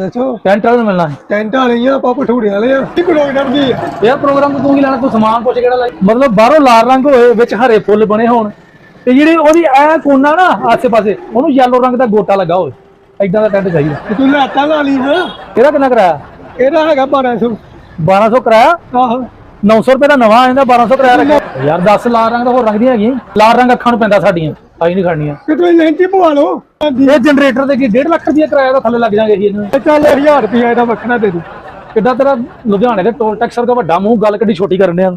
ਦੱਸੋ ਟੈਂਟ ਵਾਲੇ ਨੂੰ ਮਿਲਣਾ ਹੈ ਟੈਂਟ ਵਾਲੀਆਂ ਆਪਾਂ ਭਟੂਰੇ ਵਾਲੇ ਆ। ਕੀ ਪ੍ਰੋਗਰਾਮ ਕੀ ਆ ਯਾਰ ਪ੍ਰੋਗਰਾਮ ਤੋਂ ਤੂੰ ਕੀ ਲੈਣਾ? ਤੂੰ ਸਮਾਨ ਪੁੱਛ ਕਿਹੜਾ ਲਾਈ? ਮਤਲਬ ਬਾਹਰੋਂ ਲਾਲ ਰੰਗ ਹੋਏ ਵਿੱਚ ਹਰੇ ਫੁੱਲ ਬਣੇ ਹੋਣ। ਤੇ ਜਿਹੜੀ ਉਹਦੀ ਐ ਕੋਨਾ ਨਾ ਆਸੇ ਪਾਸੇ ਉਹਨੂੰ ਯੈਲੋ ਰੰਗ ਦਾ ਗੋਟਾ ਲੱਗਾ ਹੋਵੇ। ਐਦਾਂ ਦਾ ਟੈਂਟ ਚਾਹੀਦਾ। ਤੇ ਤੂੰ ਲਾਟਾਂ ਲਾ ਲਈ ਹਾਂ ਇਹਦਾ ਕਿੰਨਾ ਕਰਾਇਆ? ਇਹਦਾ ਹੈਗਾ 1200 1200 ਕਰਾਇਆ? ਆਹੋ। 900 ਰੁਪਏ ਦਾ ਨਵਾਂ ਆਂਦਾ 1200 ਕਰਾਇਆ ਰੱਖਿਆ। ਯਾਰ 10 ਲਾਲ ਰੰਗ ਦਾ ਹੋਰ ਰੰਗ ਦੀਆਂ ਹੈਗੀਆਂ। ਲਾਲ ਰੰਗ ਅੱਖਾਂ ਨੂੰ ਪੈਂਦਾ ਸਾਡੀਆਂ। ਆਈ ਨਹੀਂ ਕਿ ਤੂੰ ਲੈਂਟੀ ਪਵਾ ਲਓ। ਇਹ ਜਨਰੇਟਰ ਦੇ ਕੀ 1.5 ਲੱਖ ਰੁਪਏ ਕਿਰਾਇਆ ਦਾ ਥੱਲੇ ਲੱਗ ਜਾਗੇ ਅਸੀਂ ਇਹਨੂੰ। ਇਹ ਚੱਲ 1000 ਰੁਪਇਆ ਇਹਦਾ ਵੱਖਰਾ ਦੇ ਦੇ। ਕਿੱਦਾਂ ਤੇਰਾ ਲੁਧਿਆਣੇ ਦੇ ਟੋਲ ਟੈਕਸ ਦਾ ਵੱਡਾ ਮੂੰਹ ਗੱਲ ਕਿੱਡੀ ਛੋਟੀ ਕਰਨ ਡਿਆ।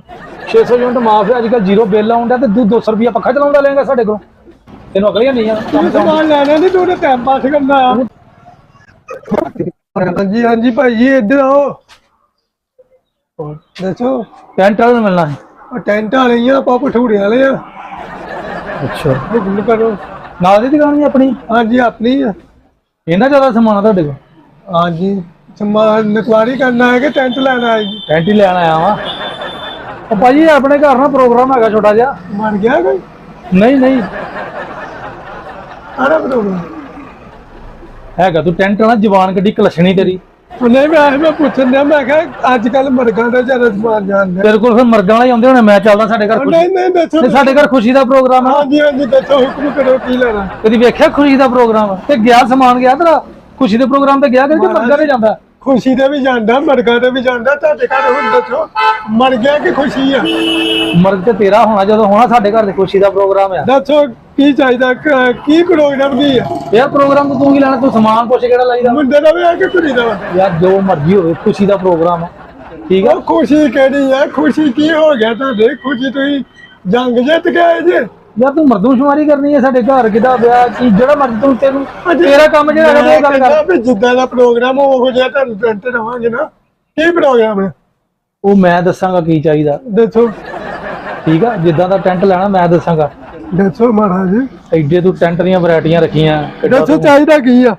600 ਯੂਨਿਟ ਮਾਫ ਹੈ ਅੱਜ ਕੱਲ ਜ਼ੀਰੋ ਬਿੱਲ ਆਉਂਦਾ ਤੇ ਤੂੰ 200 ਰੁਪਏ ਪੱਖਾ ਚਲਾਉਂਦਾ ਲਏਗਾ ਸਾਡੇ ਕੋਲ। ਤੈਨੂੰ ਅਕਲ ਹੀ ਨਹੀਂ ਆ। ਸਮਾਨ ਲੈਣਾ ਨਹੀਂ ਤੂੰ ਟਾਈਮ ਪਾਸ ਕਰਨਾ ਆ। ਹਾਂਜੀ ਹਾਂਜੀ ਭਾਈ ਜੀ ਇੱਧਰ ਆਓ। ਦੱਸੋ। ਟੈਂਟ ਵਾਲੇ ਮਿਲਣਾ ਹੈ। ਉਹ ਟੈਂਟ ਵਾਲੀਆਂ ਆਪਾਂ ਭਟੂਰੇ ਵਾਲੇ ਆ। ਅੱਛਾ। ਹੁਕਮ ਕਰੋ ਨਾਲ ਦੀ ਦੁਕਾਨ ਨਹੀਂ ਆਪਣੀ? ਹਾਂਜੀ ਆਪਣੀ ਆ। ਇੰਨਾ ਜ਼ਿਆਦਾ ਸਮਾਨ ਆ ਤੁਹਾਡੇ ਕੋਲ? ਹਾਂਜੀ ਸਮਾਨ ਨਕਵਾਰੀ ਕਰਨਾ ਹੈ ਕਿ ਟੈਂਟ ਲੈਣਾ ਹੈ ਜੀ? ਟੈਂਟ ਹੀ ਲੈਣ ਆਇਆ ਵਾਂ। ਉਹ ਭਾਜੀ ਆਪਣੇ ਘਰ ਨਾ ਪ੍ਰੋਗਰਾਮ ਹੈਗਾ ਛੋਟਾ ਜਿਹਾ। ਮਰ ਗਿਆ ਕੋਈ? ਨਹੀਂ ਨਹੀਂ। ਆਰਾ ਪ੍ਰੋਗਰਾਮ? ਹੈਗਾ ਤੂੰ ਟੈਂਟ ਵਾਲਾ ਜਵਾਨ ਗੱਡੀ ਕਲਸ਼ਣੀ ਤੇਰੀ। ਉਹਨੇ ਮੈਂ ਮੈਂ ਪੁੱਛਣ ਦਿਆ ਮੈਂ ਕਿਹਾ ਅੱਜ ਕੱਲ ਮਰਗਾਂ ਦਾ ਜ਼ਿਆਦਾ ਸਮਾਨ ਜਾਣਦਾ ਤੇਰੇ ਕੋਲ ਫਿਰ ਮਰਗਾਂ ਵਾਲੇ ਆਉਂਦੇ ਹੋਣੇ ਮੈਂ ਚੱਲਦਾ ਸਾਡੇ ਘਰ ਖੁਸ਼ੀ। ਨਹੀਂ ਨਹੀਂ ਦੱਸੋ ਤੇ ਸਾਡੇ ਘਰ ਖੁਸ਼ੀ ਦਾ ਪ੍ਰੋਗਰਾਮ ਹੈ ਹਾਂਜੀ ਹਾਂਜੀ ਦੱਸੋ ਹੁਕਮ ਕਰੋ ਕੀ ਲੈਣਾ? ਕਦੀ ਵੇਖਿਆ ਖੁਸ਼ੀ ਦਾ ਪ੍ਰੋਗਰਾਮ ਤੇ ਗਿਆ ਸਮਾਨ ਗਿਆ ਤੇਰਾ? ਖੁਸ਼ੀ ਦੇ ਪ੍ਰੋਗਰਾਮ ਤੇ ਗਿਆ ਕਿ ਮਰਗਾਂ ਤੇ ਜਾਂਦਾ? ਖੁਸ਼ੀ ਦੇ ਵੀ ਜਾਂਦਾ ਮਰਗਾਂ ਦੇ ਵੀ ਜਾਂਦਾ ਤੁਹਾਡੇ ਘਰ ਹੁਣ ਦੱਸੋ ਮਰ ਗਿਆ ਕਿ ਖੁਸ਼ੀ ਆ? ਮਰਗ ਤੇ ਤੇਰਾ ਹੋਣਾ ਜਦੋਂ ਹੋਣਾ ਸਾਡੇ ਘਰ ਤੇ ਖੁਸ਼ੀ ਦਾ ਪ੍ਰੋਗਰਾਮ ਆ। ਦੱਸੋ ਕੀ ਚਾਹੀਦਾ ਕ- ਕੀ ਪ੍ਰੋਗਰਾਮ ਕੀ ਆ? ਯਾਰ ਪ੍ਰੋਗਰਾਮ ਤੋਂ ਤੂੰ ਕੀ ਲੈਣਾ ਤੂੰ ਸਮਾਨ ਪੁੱਛ ਕਿਹੜਾ ਲਾਈਦਾ? ਮੁੰਡੇ ਦਾ ਵੀ ਆ ਕਿ ਕੁੜੀ ਦਾ? ਵਾ? ਯਾਰ ਜੋ ਮਰਜ਼ੀ ਹੋਵੇ ਖੁਸ਼ੀ ਦਾ ਪ੍ਰੋਗਰਾਮ ਆ। ਠੀਕ ਆ? ਉਹ ਖੁਸ਼ੀ ਕਿਹੜੀ ਆ? ਖੁਸ਼ੀ ਕੀ ਹੋ ਗਿਆ ਤੁਹਾਡੇ? ਖੁਸ਼ੀ ਤੁਸੀਂ ਜੰਗ ਜਿੱਤ ਗਏ ਜੇ? ਯਾਰ ਤੂੰ ਮਰਦੂਸ਼ੁਮਾਰੀ ਕਰਨੀ ਹੈ ਸਾਡੇ ਘਰ ਕਿਦਾ ਵਿਆਹ ਕੀ ਜਿਹੜਾ ਮਰਜ਼ੀ ਤੂੰ ਤੈਨੂੰ ਤੇਰਾ ਕੰਮ ਜਿਹੜਾ ਹੈਗਾ ਉਹ ਗੱਲ ਕਰ। ਜਿੱਦਾਂ ਦਾ ਪ੍ਰੋਗਰਾਮ ਉਹੋ ਜਿਹਾ ਤੁਹਾਨੂੰ ਟੈਂਟ ਰਵਾਂਗੇ ਨਾ ਕੀ ਪ੍ਰੋਗਰਾਮ ਹੈ ਉਹ ਮੈਂ ਦੱਸਾਂਗਾ ਕੀ ਚਾਹੀਦਾ। ਦੱਸੋ। ਠੀਕ ਆ ਜਿੱਦਾਂ ਦਾ ਟੈਂਟ ਲੈਣਾ ਮੈਂ ਦੱਸਾਂਗਾ। ਦੱਸੋ ਮਹਾਰਾਜ ਐਡੇ ਤੂੰ ਟੈਂਟ ਦੀਆਂ ਵੈਰਾਈਟੀਆਂ ਰੱਖੀਆਂ ਦੱਸੋ ਤੂੰ- ਚਾਹੀਦਾ ਕੀ ਆ?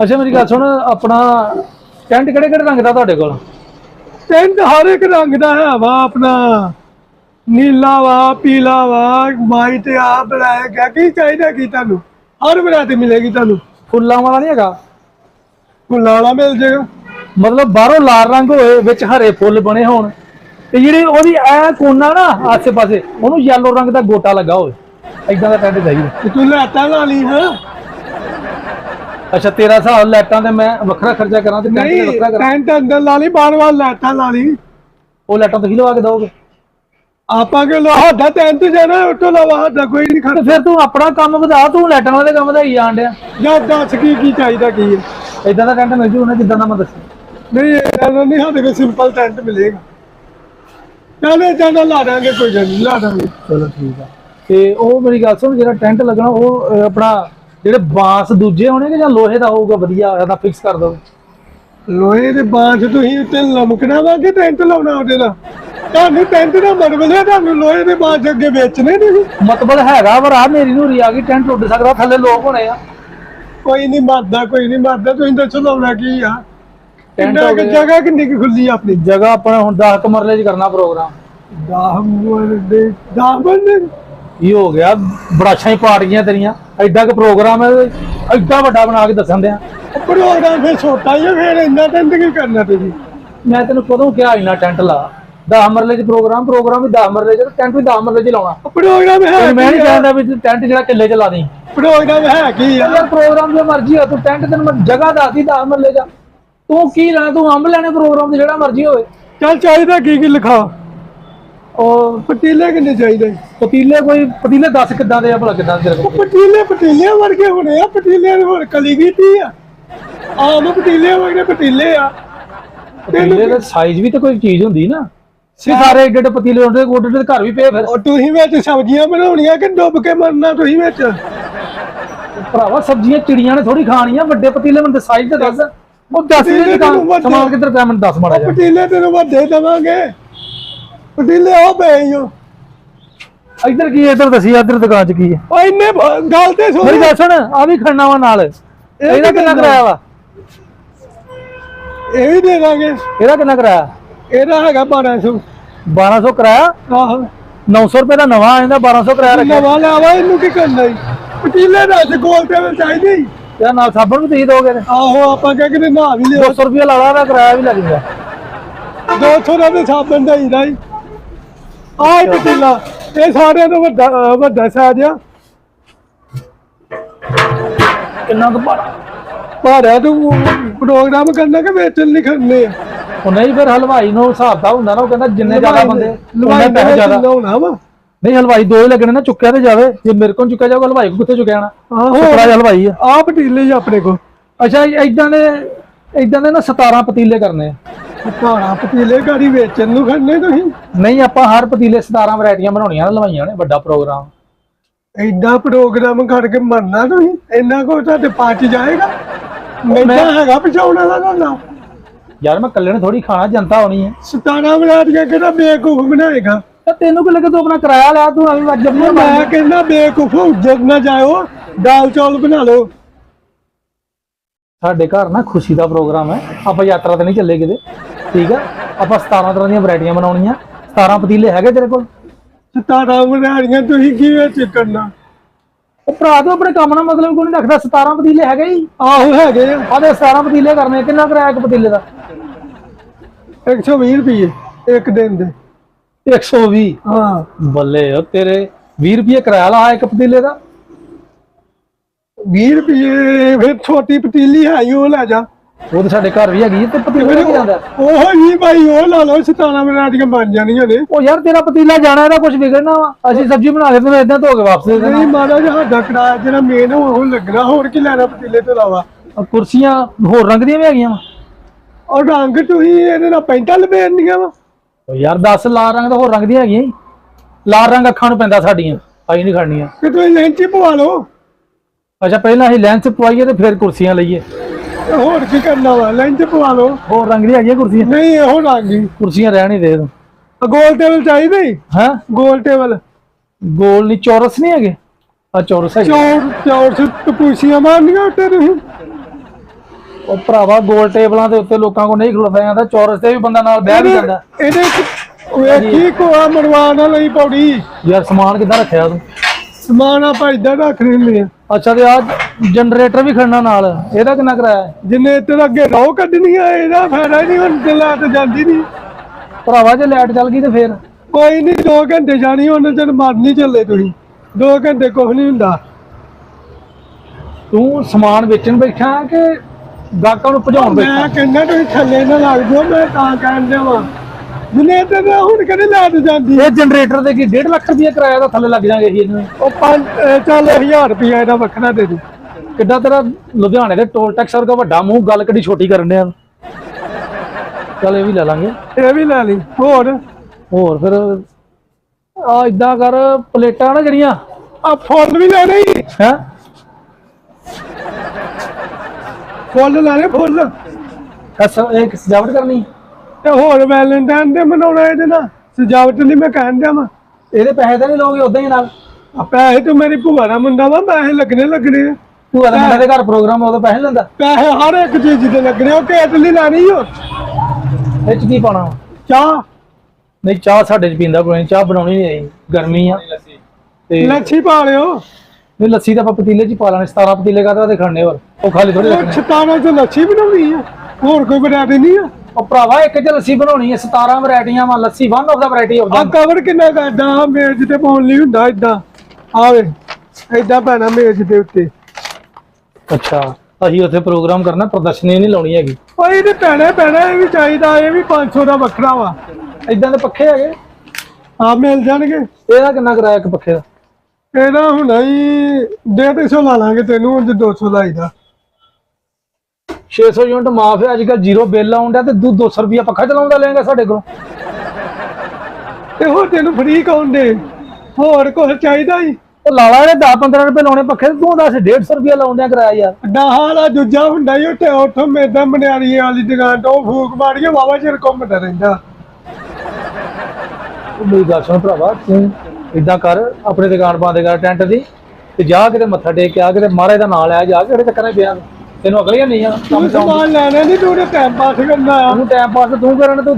ਅੱਛਾ ਮੇਰੀ ਗੱਲ ਸੁਣ ਆਪਣਾ ਟੈਂਟ ਕਿਹੜੇ ਕਿਹੜੇ ਰੰਗ ਦਾ ਤੁਹਾਡੇ ਕੋਲ? ਟੈਂਟ ਹਰ ਇੱਕ ਰੰਗ ਦਾ ਹੈ ਵਾ ਆਪਣਾ। ਨੀਲਾ ਵਾ ਪੀਲਾ ਵਾ ਵਾਈਟ ਆ ਬਲੈਕ ਆ ਕੀ ਚਾਹੀਦਾ ਕੀ ਤੁਹਾਨੂੰ? ਹਰ ਵੈਰਾਈਟੀ ਮਿਲੇਗੀ ਤੁਹਾਨੂੰ। ਫੁੱਲਾਂ ਵਾਲਾ ਨਹੀਂ ਹੈਗਾ? ਫੁੱਲਾਂ ਵਾਲਾ ਮਿਲ ਜਾਏਗਾ ਮਤਲਬ ਬਾਹਰੋਂ ਲਾਲ ਰੰਗ ਹੋਏ ਵਿੱਚ ਹਰੇ ਫੁੱਲ ਬਣੇ ਹੋਣ। ਤੇ ਜਿਹੜੀ ਉਹਦੀ ਐ ਕੋਨਾ ਨਾ ਆਸੇ ਪਾਸੇ ਉਹਨੂੰ ਯੈਲੋ ਰੰਗ ਦਾ ਗੋਟਾ ਲੱਗਾ ਹੋਵੇ। ਐਦਾਂ ਦਾ ਟੈਂਟ ਚਾਹੀਦਾ। ਤੇ ਤੂੰ ਲਾਟਾਂ ਲਾ ਲਈ ਹਾਂ ਅੱਛਾ ਤੇਰਾ ਹਿਸਾਬ ਲਾਈਟਾਂ ਤੇ ਮੈਂ ਵੱਖਰਾ ਖਰਚਾ ਕਰਾਂ ਤੇ ਟੈਂਟ ਤੇ ਨਹੀਂ ਵੱਖਰਾ ਕਰਾਂ। ਟੈਂਟ ਅੰਦਰ ਲਾ ਲਈ ਬਾਰ ਬਾਰ ਲਾਟਾਂ ਲਾ ਲਈ। ਉਹ ਲਾਈਟਾਂ ਤੁਸੀਂ ਲਵਾ ਕੇ ਦੋਗੇ ਆਪਾਂ ਕਿ ਲੋ ਸਾਡਾ ਟੈਂਟ ਜਾਣਾ ਉਤੋਂ ਲਵਾ ਸਾਡਾ ਕੋਈ ਨਹੀਂ ਤੇ ਖਰਚ ਫਿਰ ਤੂੰ ਆਪਣਾ ਕੰਮ ਵਧਾ ਤੂੰ ਲਾਈਟਾਂ ਵਾਲੇ ਕੰਮ ਵਧਾਈ ਜਾਣ ਡਿਆ। ਜਾਂ ਦੱਸ ਕੀ ਕੀ ਚਾਹੀਦਾ ਕੀ ਹੈ? ਐਦਾਂ ਦਾ ਟੈਂਟ ਮਿਲ ਜੂ ਉਹਨੇ ਜਿੱਦਾਂ ਦਾ ਮੈਂ ਦੱਸਿਆ। ਨਹੀਂ ਇਹਨਾਂ ਨਹੀਂ ਸਾਡੇ ਕੋਲ ਸਿੰਪਲ ਟੈਂਟ ਮਿਲੇਗਾ। ਚੱਲੇ ਜਾਣਾ ਲਾ ਦਾਂਗੇ ਕੋਈ ਨਹੀਂ ਲਾ ਦਾਂਗੇ ਚਲੋ ਠੀਕ ਆ। ਤੇ ਉਹ ਮੇਰੀ ਗੱਲ ਸੁਣ ਜਿਹੜਾ ਟੈਂਟ ਲੱਗਣਾ ਉਹ ਆਪਣਾ ਜਿਹੜੇ ਬਾਂਸ ਦੂਜੇ ਹੋਣੇ ਕਿ ਜਾਂ ਲੋਹੇ ਦਾ ਹੋਊਗਾ ਵਧੀਆ ਇਹਦਾ ਫਿਕਸ ਕਰ ਦੋ ਲੋਹੇ ਦੇ ਬਾਂਸ ਤੁਸੀਂ ਉੱਤੇ ਲਮਕਣਾ ਵਾ ਕਿ ਟੈਂਟ ਲਾਉਣਾ ਉਹਦੇ ਨਾਲ? ਤੁਹਾਨੂੰ ਟੈਂਟ ਦਾ ਮਤਲਬ ਹੈ ਤੁਹਾਨੂੰ ਲੋਹੇ ਦੇ ਬਾਂਸ ਅੱਗੇ ਵੇਚਣੇ ਨਹੀਂ ਮਤਲਬ ਹੈਗਾ ਵਰਾ ਮੇਰੀ ਨੂਰੀ ਆ ਗਈ ਟੈਂਟ ਉੱਡ ਸਕਦਾ ਥੱਲੇ ਲੋਕ ਹੋਣੇ ਆ। ਕੋਈ ਨਹੀਂ ਮਰਦਾ ਕੋਈ ਨਹੀਂ ਮਰਦਾ ਤੁਸੀਂ ਦੱਸੋ ਲਾਉਣਾ ਕੀ ਆ? ਟੈਂਟ ਹੋ ਗਿਆ। ਜਗ੍ਹਾ ਕਿੰਨੀ ਕੁ ਖੁੱਲੀ ਆ ਆਪਣੀ? ਜਗ੍ਹਾ ਆਪਣਾ ਹੁਣ 10 ਕਮਰਲੇ 'ਚ ਕਰਨਾ ਪ੍ਰੋਗਰਾਮ। 10 ਦੇ 10 ਬੰਦੇ ਇਹ ਹੋ ਗਿਆ? ਬੜਾਸ਼ਾਂ ਹੀ ਪਾੜ ਗਈਆਂ ਤੇਰੀਆਂ। ਐਡਾ ਕੁ ਪ੍ਰੋਗਰਾਮ ਹੈ ਐਡਾ ਵੱਡਾ ਬਣਾ ਕੇ ਦੱਸਣ ਦਿਆਂ। ਪ੍ਰੋਗਰਾਮ ਫਿਰ ਛੋਟਾ ਹੀ ਆ, ਫਿਰ ਇੰਨਾ ਟੈਂਟ ਕੀ ਕਰਨਾ ਤੁਸੀਂ। ਮੈਂ ਤੈਨੂੰ ਕਦੋਂ ਕਿਹਾ ਇੰਨਾ ਟੈਂਟ ਲਾ। 10 ਮਰਲੇ 'ਚ ਪ੍ਰੋਗਰਾਮ ਪ੍ਰੋਗਰਾਮ ਵੀ 10 ਮਰਲੇ 'ਚ ਟੈਂਟ ਵੀ 10 ਮਰਲੇ 'ਚ ਲਾਉਣਾ। ਪ੍ਰੋਗਰਾਮ ਹੈ ਮੈਂ ਨਹੀਂ ਆ? ਕਹਿੰਦਾ ਵੀ ਤੂੰ ਟੈਂਟ ਜਿਹੜਾ ਕਿੱਲੇ 'ਚ ਲਾ ਦੇ ਪ੍ਰੋਗਰਾਮ ਹੈ ਕੀ ਆ? ਯਾਰ ਪ੍ਰੋਗਰਾਮ ਜੋ ਮਰਜ਼ੀ ਹੋ ਤੂੰ ਟੈਂਟ ਤੈਨੂੰ ਮੈਂ ਜਗ੍ਹਾ ਦੱਸਦੀ 10 ਮਰਲੇ 'ਚ। ਤੂੰ ਕੀ ਲੈਣਾ ਤੂੰ ਅੰਬ ਲੈਣੇ ਪ੍ਰੋਗਰਾਮ ਤੇ ਜਿਹੜਾ ਮਰਜ਼ੀ ਹੋਵੇ ਚੱਲ ਚਾਹੀਦਾ ਕੀ ਕੀ ਲਿਖਾ? ਉਹ ਪਤੀਲੇ ਕਿੰਨੇ ਚਾਹੀਦੇ? ਪਤੀਲੇ ਕੋਈ ਪਤੀਲੇ ਦੱਸ ਕਿੱਦਾਂ ਦੇ ਆ ਭਲਾ ਕਿੱਦਾਂ ਦੇ ਕੋਲ ਪਤੀਲੇ ਪਤੀਲੇ ਵਰਗੇ ਹੋਣੇ ਆ ਪਤੀਲੇ ਦੇ ਹੋਰ ਕਲੀ ਕੀਤੀ ਆ। ਆਮ ਪਤੀਲੇ ਵਰਗੇ ਪਤੀਲੇ ਆ। ਪਤੀਲੇ ਦਾ ਸਾਈਜ਼ ਵੀ ਤਾਂ ਕੋਈ ਚੀਜ਼ ਹੁੰਦੀ ਨਾ। ਸੀ ਸਾਰੇ ਏਡੇ ਏਡੇ ਪਤੀਲੇ ਹੁੰਦੇ ਗੋਡੇ ਦੇ ਘਰ ਵੀ ਪਏ ਫਿਰ। ਉਹ ਤੁਸੀਂ ਵਿੱਚ ਸਬਜ਼ੀਆਂ ਬਣਾਉਣੀਆਂ ਕਿ ਡੁੱਬ ਕੇ ਮਰਨਾ ਤੁਸੀਂ ਵਿੱਚ? ਭਰਾਵਾ ਸਬਜ਼ੀਆਂ ਚਿੜੀਆਂ ਨੇ ਥੋੜੀ ਖਾਣੀਆਂ ਵੱਡੇ ਪਤੀਲੇ ਮੈਨੂੰ ਸਾਈਜ਼ ਤੇ ਦੱਸ। ਉਹ ਦੱਸ ਪਤੀਲੇ ਦੇ ਤੈਨੂੰ ਵੱਡੇ- ਸਮਾਨ ਕਿੱਧਰ ਪਿਆ ਮੈਨੂੰ ਦੱਸ ਮਾੜਾ ਜਿਹਾ। ਪਤੀਲੇ ਤੈਨੂੰ ਵੱਡੇ ਦਵਾਂਗੇ। ਪਤੀਲੇ ਉਹ ਪਏ ਓ ਇੱਧਰ ਕੀ ਹੈ ਇੱਧਰ ਦੱਸੀ ਇੱਧਰ ਦੁਕਾਨ 'ਚ ਕੀ ਹੈ? ਉਹ ਇੰਨੇ ਬ- ਗੱਲ ਤੇ ਸੁਣ। ਮੇਰੀ ਗੱਲ ਸੁਣ ਆ ਵੀ ਖੜਨਾ ਵਾ ਨਾਲ। ਇਹਦਾ ਕਿੰਨਾ ਕਰਾਇਆ ਵਾ? ਇਹ ਵੀ ਦੇ ਦਾਂਗੇ। ਇਹਦਾ ਕਿੰਨਾ ਕਰਾਇਆ? ਇਹਦਾ ਹੈਗਾ 1200 1200 ਕਰਾਇਆ? ਆਹੋ। 900 ਰੁਪਏ ਦਾ ਨਵਾਂ ਆਂਦਾ 1200 ਕਰਾਇਆ ਰੱਖਿਆ। ਨਵਾਂ ਲਾਵਾ ਇਹਨੂੰ ਕੀ ਕਰਨਾ ਈ ਪਤੀਲੇ ਦੱਸ ਗੋਲ ਤੇ ਚਾਹੀਦੇ। ਯਾਰ ਨਾਲ ਸਾਬਣ ਵੀ ਤੁਸੀਂ ਦੋਗੇ ਆਹੋ ਆਪਾਂ ਕਹਿ ਕੇ ਨਹਾ ਵੀ ਲਿਓ। 200 ਰੁਪਏ ਲਾ ਲਾ ਦਾ ਕਿਰਾਇਆ ਵੀ ਲੱਗ ਜਾਊਗਾ 200 ਦਾ ਤੇ ਸਾਬਣ ਦਾ ਹੀ ਰਾਈ ਆਹ ਪਤੀਲਾ ਇਹ ਸਾਰਿਆਂ ਤੋਂ ਵੱਡਾ ਵੱਡਾ ਸਾਈਜ਼ ਆ। ਕਿੰਨਾ ਕੁ ਭਾੜਾ? ਭਾਰਿਆ ਤੂੰ ਪ੍ਰੋਗਰਾਮ ਕਰਨਾ ਕਿ ਵੇਚਣ ਨਹੀਂ ਕਰਨੇ ਆ? ਉਹ ਨਹੀਂ ਫਿਰ ਹਲਵਾਈ ਨੂੰ ਹਿਸਾਬ ਤਾਂ ਹੁੰਦਾ ਨਾ ਉਹ ਕਹਿੰਦਾ ਜਿੰਨੇ ਜ਼ਿਆਦਾ ਬੰਦੇ ਲਵਾਈ ਉਹਨੇ ਪੈਸੇ ਜ਼ਿਆਦਾ। ਲਾਉਣਾ ਵਾ। ਨਹੀਂ ਹਲਵਾਈ ਦੋ ਹੀ ਲੱਗਣੇ ਨਾ ਚੁੱਕਿਆ ਤੇ ਜਾਵੇ। ਜੇ ਮੇਰੇ ਕੋਲ ਚੁੱਕਿਆ ਜਾਊਗਾ ਹਲਵਾਈ ਕੋਲ ਕਿੱਥੇ ਚੁੱਕਿਆ ਟੁਕੜਾ ਜਿਹਾ ਹਲਵਾਈ ਆ। ਆਹ ਪਤੀਲੇ ਹੀ ਆਪਣੇ ਕੋ ਅੱਛਾ ਇਦਾਂ ਦੇ ਇਦਾਂ ਦੇ ਨਾ 17 ਪਤੀਲੇ ਕਰਨੇ ਆ। ਭਾਰਾ ਪਤੀਲੇ ਗਾੜੀ ਵੇਚਣ ਨੂੰ ਕਰਨੇ ਤੁਸੀਂ? ਨਹੀਂ ਆਪਾਂ ਹਰ ਪਤੀਲੇ 17 ਵੈਰਾਈਟੀਆਂ ਬਣਾਉਣੀਆਂ ਹਲਵਾਈਆਂ ਨੇ ਵੱਡਾ ਪ੍ਰੋਗਰਾਮ। ਐਡਾ ਪ੍ਰੋਗਰਾਮ ਕਰਕੇ ਮਰਨਾ ਤੁਸੀਂ? ਇੰਨਾ ਕੋ ਤੁਹਾਡੇ ਪਚ ਜਾਏਗਾ? ਮੈਂ ਹੈਗਾ ਪਛਾਉਣਾ ਦਾ ਤੁਹਾਡਾ ਯਾਰ ਮੈਂ ਇਕੱਲੇ ਨੇ ਥੋੜੀ ਖਾਣਾ ਜਨਤਾ ਹੋਣੀ ਹੈ। 17 ਮਿੰਟ ਕੇ ਕਿਹੜਾ ਬੇਕੂਫ ਬਣਾਏਗਾ। ਤਾਂ ਤੈਨੂੰ ਕਿ ਲੱਗੇ ਤੂੰ ਆਪਣਾ ਕਿਰਾਇਆ ਲਿਆ ਤੂੰ ਅभी ਵੱਜ ਮੈਂ ਮੈਂ ਕਹਿੰਦਾ ਬੇਕੂਫ ਉੱਜੜ ਨਾ ਜਾਇਓ ਦਾਲ ਚੌਲ ਬਣਾ ਲਓ। ਸਾਡੇ ਘਰ ਨਾ ਖੁਸ਼ੀ ਦਾ ਪ੍ਰੋਗਰਾਮ ਹੈ। ਆਪਾਂ ਯਾਤਰਾ ਤੇ ਨਹੀਂ ਚੱਲੇ ਕਿਤੇ। ਠੀਕ ਆ? ਆਪਾਂ 17 ਤਰ੍ਹਾਂ ਦੀਆਂ ਵੈਰਾਈਟੀਆਂ ਬਣਾਉਣੀਆਂ। 17 ਪਤੀਲੇ ਹੈਗੇ ਤੇਰੇ ਕੋਲ? 17 ਬਣਾਣੀਆਂ ਤੁਸੀਂ ਕੀ ਵਿੱਚ ਕਰਨਾ ਉਹ ਭਰਾ ਤੂੰ ਆਪਣੇ ਕੰਮ ਨਾਲ ਮਤਲਬ ਕੋਈ ਨਹੀਂ ਰੱਖਦਾ। 17 ਪਤੀਲੇ ਹੈਗੇ ਹੀ। ਆਹੋ ਹੈਗੇ ਆ। ਆਦੇ 17 ਪਤੀਲੇ ਕਰਨੇ ਕਿੰਨਾ ਕਿਰਾਇਆ ਇੱਕ ਪਤੀਲੇ ਦਾ? 120 ਰੁਪਏ ਇੱਕ ਦਿਨ ਦੇ। 120 ਹਾਂ। ਬੱਲੇ ਉਹ ਤੇਰੇ 20 ਰੁਪਏ ਕਿਰਾਇਆ ਲਾ ਇੱਕ ਪਤੀਲੇ ਦਾ। 20 ਰੁਪਏ ਫਿਰ ਛੋਟੀ ਪਤੀਲੀ ਹੈ ਉਹ ਲੈ ਜਾ। ਉਹ ਤੇ ਸਾਡੇ ਘਰ ਵੀ ਹੈਗੀ ਹੈ ਤੇ ਪਤੀਲੇ ਨਹੀਂ ਜਾਂਦਾ? ਉਹ ਹੀ ਭਾਈ ਉਹ ਲਾ ਲਓ 17 ਬਣਾਣੀਆਂ ਬਣ ਜਾਣੀਆਂ ਨੇ। ਉਹ ਯਾਰ ਤੇਰਾ ਪਤੀਲਾ ਜਾਣਾ ਇਹਦਾ ਕੁਝ ਵਿਗੜਨਾ ਵਾ। ਅਸੀਂ ਸਬਜ਼ੀ ਬਣਾ ਕੇ ਤੈਨੂੰ ਇਦਾਂ ਧੋ ਕੇ ਵਾਪਸ ਦੇ ਦੇਣਾ। ਨਹੀਂ ਮਾੜਾ ਜਿਹਾ ਕਿਰਾਇਆ ਜਿਹੜਾ ਮੇਨ ਉਹ ਲੱਗਣਾ ਹੋਰ ਕੀ ਲੈਣਾ ਪਤੀਲੇ ਤੋਂ ਇਲਾਵਾ। ਕੁਰਸੀਆਂ ਹੋਰ ਰੰਗ ਦੀਆਂ ਵੀ ਹੈਗੀਆਂ ਵਾ। ਔਰ ਰੰਗ ਤੁਸੀਂ ਇਹਦੇ ਨਾਲ ਪੈਂਟਾਂ ਲਪੇੜਨੀਆਂ ਵਾ। ਉਹ ਯਾਰ 10 ਲਾਲ ਰੰਗ ਦਾ ਹੋਰ ਰੰਗ ਦੀਆਂ ਹੈਗੀਆਂ ਈ। ਲਾਲ ਰੰਗ ਅੱਖਾਂ ਨੂੰ ਪੈਂਦਾ ਸਾਡੀਆਂ ਅਸੀਂ ਨਹੀਂ ਖੜਨੀਆਂ। ਕਿ ਤੁਸੀਂ ਲੈਂਚੀ ਪਵਾ ਲਓ। ਅੱਛਾ ਪਹਿਲਾਂ ਅਸੀਂ ਲੈਂਸ ਪਵਾਈਏ ਤੇ ਫਿਰ ਕੁਰਸੀਆਂ ਲਈਏ। ਤੇ ਹੋਰ ਕੀ ਕਰਨਾ ਵਾ ਲੈਂਚ ਪਵਾ ਲਓ। ਹੋਰ ਰੰਗ ਦੀਆਂ ਹੈਗੀਆਂ ਕੁਰਸੀਆਂ? ਨਹੀਂ ਇਹੋ ਰੰਗ ਹੀ। ਕੁਰਸੀਆਂ ਰਹਿਣ ਹੀ ਦੇ ਤੂੰ। ਆ ਗੋਲ ਟੇਬਲ ਚਾਹੀਦੇ ਹੀ? ਹਾਂ? ਗੋਲ ਟੇਬਲ ਗੋਲ ਨਹੀਂ ਚੌਰਸ ਨਹੀਂ ਹੈਗੇ? ਆ ਚੌਰਸ ਹੈਗੇ। ਚੌਰ ਚੌਰ ਸੇ ਟਪੂਸੀਆਂ ਮਾਰਨੀਆਂ ਉੱਤੇ ਤੁਸੀਂ। ਉਹ ਭਰਾਵਾ ਗੋਲ ਟੇਬਲਾਂ ਦੇ ਉੱਤੇ ਲੋਕਾਂ ਕੋਲ ਨਹੀਂ ਖਲੋਤਾ ਜਾਂਦਾ ਚੌਰਸ ਤੇ ਵੀ ਬੰਦਾ ਨਾਲ ਬਹਿ ਵੀ ਜਾਂਦਾ। ਇਹਦੇ ਚ ਵੇਖੀ ਕੋਆ ਮਰਵਾ ਨਾ ਲਈ ਪੌੜੀ। ਯਾਰ ਸਮਾਨ ਕਿੱਦਾਂ ਰੱਖਿਆ ਤੂੰ? ਸਮਾਨ ਆਪਾਂ ਇਦਾਂ ਰੱਖ ਲੈਂਦੇ ਆ। ਅੱਛਾ ਤੇ ਆ ਜਨਰੇਟਰ ਵੀ ਖੜਨਾ ਨਾਲ ਇਹਦਾ ਕਿੰਨਾ ਕਿਰਾਇਆ? ਹੈ ਜਿੰਨੇ ਤੇ ਅੱਗੇ ਰੋ ਕੱਢਣੀ ਆ ਇਹਦਾ ਫਾਇਦਾ ਨਹੀਂ ਹੁਣ ਤੇ ਜਾਂਦੀ ਨਹੀਂ। ਭਰਾਵਾ ਜੇ ਲਾਈਟ ਚੱਲ ਗਈ ਤੇ ਫੇਰ? ਕੋਈ ਨਹੀਂ 2 ਘੰਟੇ ਜਾਣੀ ਉਹਨੇ ਚਿਰ ਮਰ ਨਹੀਂ ਚੱਲੇ ਤੁਸੀਂ। 2 ਘੰਟੇ ਕੁਝ ਨਹੀਂ ਹੁੰਦਾ। ਤੂੰ ਸਮਾਨ ਵੇਚਣ ਬੈਠਾ ਕਿ ਗਾਹਕਾਂ ਨੂੰ ਭਜਾਉਣ ਬੈਠਾ। ਮੈਂ ਕਹਿੰਦਾ ਤੁਸੀਂ ਥੱਲੇ ਨਾ ਲੱਗ ਜਾਓ ਮੈਂ ਤਾਂ ਕਹਿੰਦਾ ਵਾਂ। ਜਿੰਨੇ ਤੇ ਤਾਂ ਹੁਣ ਕਦੇ ਲੈ ਤੇ ਜਾਂਦੀ। ਇਹ ਜਨਰੇਟਰ ਦੇ ਕੀ 1.5 ਲੱਖ ਰੁਪਏ ਕਿਰਾਇਆ ਦਾ ਥੱਲੇ ਲੱਗ ਜਾਗੇ ਇਹਨੂੰ। ਉਹ ਪੰਜ ਅਹ ਚੱਲ 1000 ਰੁਪਇਆ ਇਹਦਾ ਵੱਖਰਾ ਦੇ ਦੇ। ਕਿੱਦਾਂ ਤੇਰਾ ਲੁਧਿਆਣੇ ਦੇ ਟੋਲ ਟੈਕਸ ਵਰਗਾ ਵੱਡਾ ਮੂੰਹ ਗੱਲ ਕਿੱਡੀ ਛੋਟੀ ਕਰਨ ਡਿਆ। ਚੱਲ ਇਹ ਵੀ ਲੈ ਲਾਂਗੇ। ਇਹ ਵੀ ਲੈ ਲਈ। ਹੋਰ? ਹੋਰ ਫਿਰ ਆ ਇਦਾਂ ਕਰ ਪਲੇਟਾਂ ਨਾ ਜਿਹੜੀਆਂ। ਆ ਫੁੱਲ ਵੀ ਲੈਣੇ ਹੀ। ਹੈ? ਫੁੱਲ ਲੈਣੇ ਫੁੱਲ। ਅੱਛਾ ਇਹ ਸਜਾਵਟ ਕਰਨੀ? ਤੇ ਹੋਰ ਵੈਲੈਂਟਾਈਨ ਦੇ ਮਨਾਉਣਾ ਇਹਦੇ ਨਾਲ। ਸਜਾਵਟ ਲਈ ਮੈਂ ਕਹਿਣ ਦਿਆਂ ਵਾਂ। ਇਹਦੇ ਪੈਸੇ ਤਾਂ ਨਹੀਂ ਲਓਗੇ ਉਦਾਂ ਹੀ ਨਾਲ? ਆ ਪੈਸੇ ਤੇ ਮੇਰੀ ਭੂਆ ਦਾ ਮੁੰਡਾ ਵਾ ਪੈਸੇ ਲੱਗਣੇ ਲੱਗਣੇ ਆ। ਤੂੰ ਆਦਾ ਮੁੰਡੇ ਦੇ ਘਰ ਪ੍ਰੋਗਰਾਮ ਉਹਦਾ ਪੈਸੇ ਲੈਂਦਾ? ਪੈਸੇ ਹਰ ਇੱਕ ਚੀਜ਼ ਦੇ ਲੱਗਣੇ ਉਹ ਕੇਟ ਲਈ ਲੈਣੀ ਓ ਇਹ ਚ ਕੀ ਪਾਣਾ ਵਾ? ਚਾਹ। ਨਹੀਂ ਚਾਹ ਸਾਡੇ ਚ ਪੀਂਦਾ ਕੋਈ ਨਹੀਂ ਚਾਹ ਬਣਾਉਣੀ ਨਹੀਂ ਆਈ ਗਰਮੀ ਆ। ਤੇ ਲੱਛੀ ਪਾ ਲਿਓ। ਨਹੀਂ ਲੱਸੀ ਤਾਂ ਆਪਾਂ ਪਤੀਲੇ ਚ ਹੀ ਪਾ ਲੈਣੇ 17 ਪਤੀਲੇ ਕਾਹਦਾ ਤੇ ਖੜਨੇ ਹੋਰ? ਉਹ ਖਾਲੀ ਥੋੜੀ ਉਹ ਰੱਖਣੇ। ਛਤਾਣਾ ਤੇ ਲੱਛੀ ਬਣਾਉਣੀ ਆ। ਹੋਰ ਕੋਈ ਵੈਰਾਈਟੀ ਨਹੀਂ ਆ। ਉਹ ਭਰਾਵਾ ਇੱਕ ਚ ਲੱਸੀ ਬਣਾਉਣੀ ਹੈ 17 ਵੈਰਾਈਟੀਆਂ ਵਾ ਲੱਸੀ ਵਨ ਆਫ ਦਾ ਵੈਰਾਈਟੀ ਆਫ ਆ ਕਵਰ ਕਿੰਨਾ ਕਰਦਾ ਮੇਜ਼ ਤੇ ਪਾਉਣ ਲਈ ਹੁੰਦਾ ਇਦਾਂ ਆਵੇ ਇਦਾਂ ਪੈਣਾ ਮੇਜ਼ ਦੇ ਉੱਤੇ। ਅੱਛਾ ਅਸੀਂ ਉੱਥੇ ਪ੍ਰੋਗਰਾਮ ਕਰਨਾ ਪ੍ਰਦਰਸ਼ਨੀ ਨਹੀਂ ਲਾਉਣੀ ਹੈਗੀ। ਓਏ ਇਹਦੇ ਪੈਣਾ ਪੈਣਾ ਇਹ ਵੀ ਚਾਹੀਦਾ ਇਹ ਵੀ 500 ਦਾ ਵੱਖਰਾ ਵਾ। ਇਦਾਂ ਦੇ ਪੱਖੇ ਹੈਗੇ? ਆ ਮਿਲ ਜਾਣਗੇ। ਇਹਦਾ ਕਿੰਨਾ ਕਿਰਾਇਆ ਇੱਕ ਪੱਖੇ ਦਾ? ਇਹਦਾ ਹੁਣਾ ਹੀ 150 ਲਾ ਲਾਂਗੇ ਤੈਨੂੰ ਉਂਝ 200 ਲਾਈਦਾ 600 ਯੂਨਿਟ ਮਾਫ ਹੈ ਅੱਜ ਕੱਲ ਜ਼ੀਰੋ ਬਿੱਲ ਆਉਂਦਾ ਤੇ ਤੂੰ 200 ਰੁਪਿਆ ਪੱਖਾ ਚਲਾਉਂਦਾ ਲਏਗਾ ਸਾਡੇ ਕੋਲ। ਤੇ ਹੋਰ ਤੈਨੂੰ ਫ੍ਰੀ ਕੌਣ ਦੇ? ਹੋਰ ਕੁਝ ਚਾਹੀਦਾ ਹੀ ਉਹ ਲਾਲਾ ਨੇ 10 15 ਰੁਪਏ ਲਾਉਣੇ ਪੱਖੇ ਤੇ ਤੂੰ ਦੱਸ 150 ਰੁਪਿਆ ਲਾਉਂਦਿਆ ਕਿਰਾਇਆ ਯਾਰ। ਡਾਹਾਂ ਵਾਲਾ ਦੂਜਾ ਹੁੰਦਾ ਹੀ ਉੱਥੇ ਉੱਥੋਂ ਮੇਦਾ ਮਨਿਆਰੀ ਵਾਲੀ ਦੁਕਾਨ ਤੋਂ ਫੂਕ ਮਾਰ ਕੇ ਵਾਵਾ ਚਿਰ ਘੁੰਮਦਾ ਰਹਿੰਦਾ। ਉਹ ਮੇਰੀ ਗੱਲ ਸੁਣ ਭਰਾਵਾ ਤੂੰ ਇਦਾਂ ਕਰ ਆਪਣੀ ਦੁਕਾਨ ਬੰਦ ਕਰ ਟੈਂਟ ਦੀ ਤੇ ਜਾ ਕਿਤੇ ਮੱਥਾ ਟੇਕ ਕੇ ਆ ਕਿਤੇ ਮਹਾਰਾਜ ਦਾ ਨਾਮ ਲਿਆ ਜਾ ਕਿਹੜੇ ਚੱਕਰਾਂ ਪਿਆ ਤੈਨੂੰ ਅਗਲੀਆਂ ਨਹੀਂ ਆ ਕੰਮ ਤੂੰ ਸਮਾਨ ਲੈਣਾ ਨਹੀਂ ਤੂੰ ਟਾਈਮ ਪਾਸ ਕਰਨਾ ਆ। ਤੂੰ ਟਾਈਮ ਪਾਸ ਤੂੰ ਕਰਨ ਤੂੰ